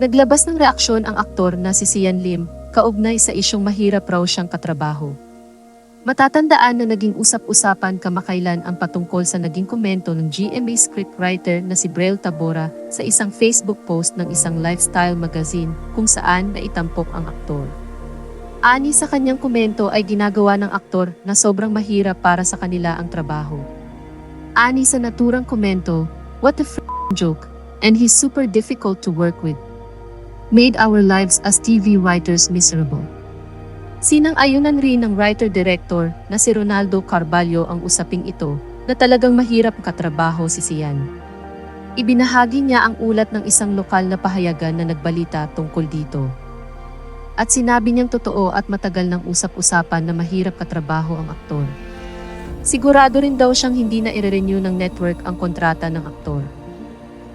Naglabas ng reaksyon ang aktor na si Sian Lim, kaugnay sa isyong mahirap raw siyang katrabaho. Matatandaan na naging usap-usapan kamakailan ang patungkol sa naging komento ng GMA scriptwriter na si Brel Tabora sa isang Facebook post ng isang lifestyle magazine kung saan naitampok ang aktor. Ani sa kanyang komento ay ginagawa ng aktor na sobrang mahirap para sa kanila ang trabaho. Ani sa naturang komento, what a f***ing joke, and he's super difficult to work with. Made our lives as TV writers miserable. Sinang-ayunan rin ng writer-director na si Ronaldo Carballo ang usaping ito na talagang mahirap katrabaho si Sian. Ibinahagi niya ang ulat ng isang lokal na pahayagan na nagbalita tungkol dito. At sinabi niyang totoo at matagal ng usap-usapan na mahirap katrabaho ang aktor. Sigurado rin daw siyang hindi na i-renew ng network ang kontrata ng aktor.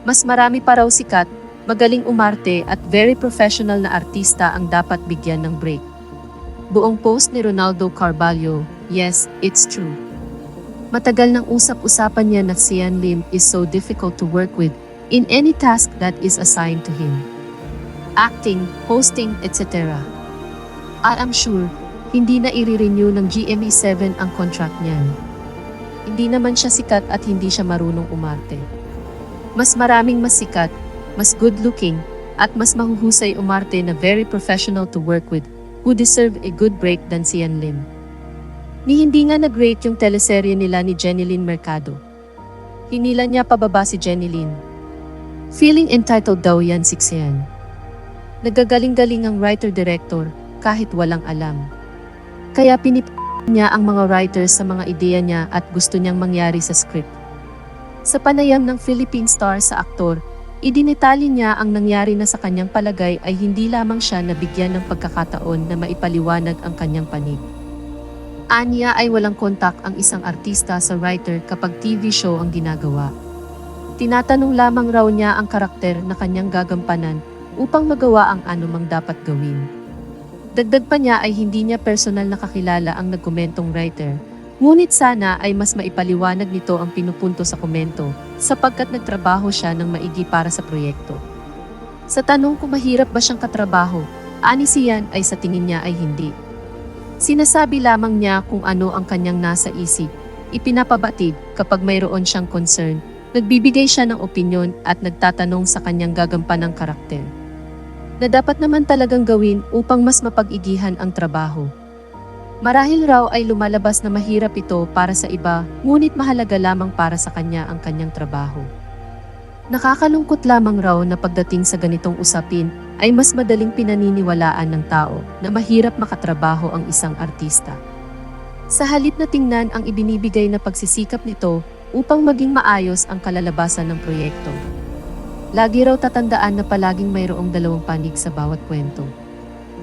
Mas marami pa raw sikat, magaling umarte at very professional na artista ang dapat bigyan ng break. Buong post ni Ronaldo Carballo, yes, it's true. Matagal nang usap-usapan niya na Sian Lim is so difficult to work with in any task that is assigned to him. Acting, hosting, etc. I am sure, hindi na i-renew ng GMA7 ang contract niyan. Hindi naman siya sikat at hindi siya marunong umarte. Mas maraming mas sikat, mas good-looking, at mas mahuhusay umarte na very professional to work with who deserve a good break than si Yan Lim. Ni hindi nga nag-rate yung teleserye nila ni Jenilyn Mercado. Hinila niya pababa si Jenilyn. Feeling entitled daw yan si Xian. Nagagaling-galing ang writer-director kahit walang alam. Kaya pinip niya ang mga writers sa mga ideya niya at gusto niyang mangyari sa script. Sa panayam ng Philippine star sa aktor, Idinetali niya ang nangyari na sa kanyang palagay ay hindi lamang siya nabigyan ng pagkakataon na maipaliwanag ang kanyang panig. Anya ay walang kontak ang isang artista sa writer kapag TV show ang ginagawa. Tinatanong lamang raw niya ang karakter na kanyang gagampanan upang magawa ang anumang dapat gawin. Dagdag pa niya ay hindi niya personal nakakilala ang nagkomentong writer, Ngunit sana ay mas maipaliwanag nito ang pinupunto sa komento, sapagkat nagtrabaho siya ng maigi para sa proyekto. Sa tanong kung mahirap ba siyang katrabaho, ani siyan ay sa tingin niya ay hindi. Sinasabi lamang niya kung ano ang kanyang nasa isip, ipinapabatid kapag mayroon siyang concern, nagbibigay siya ng opinyon at nagtatanong sa kanyang gagampanang karakter. Na dapat naman talagang gawin upang mas mapag-igihan ang trabaho. Marahil raw ay lumalabas na mahirap ito para sa iba, ngunit mahalaga lamang para sa kanya ang kanyang trabaho. Nakakalungkot lamang raw na pagdating sa ganitong usapin ay mas madaling pinaniniwalaan ng tao na mahirap makatrabaho ang isang artista. Sa halip na tingnan ang ibinibigay na pagsisikap nito upang maging maayos ang kalalabasan ng proyekto. Lagi raw tatandaan na palaging mayroong dalawang panig sa bawat kwento.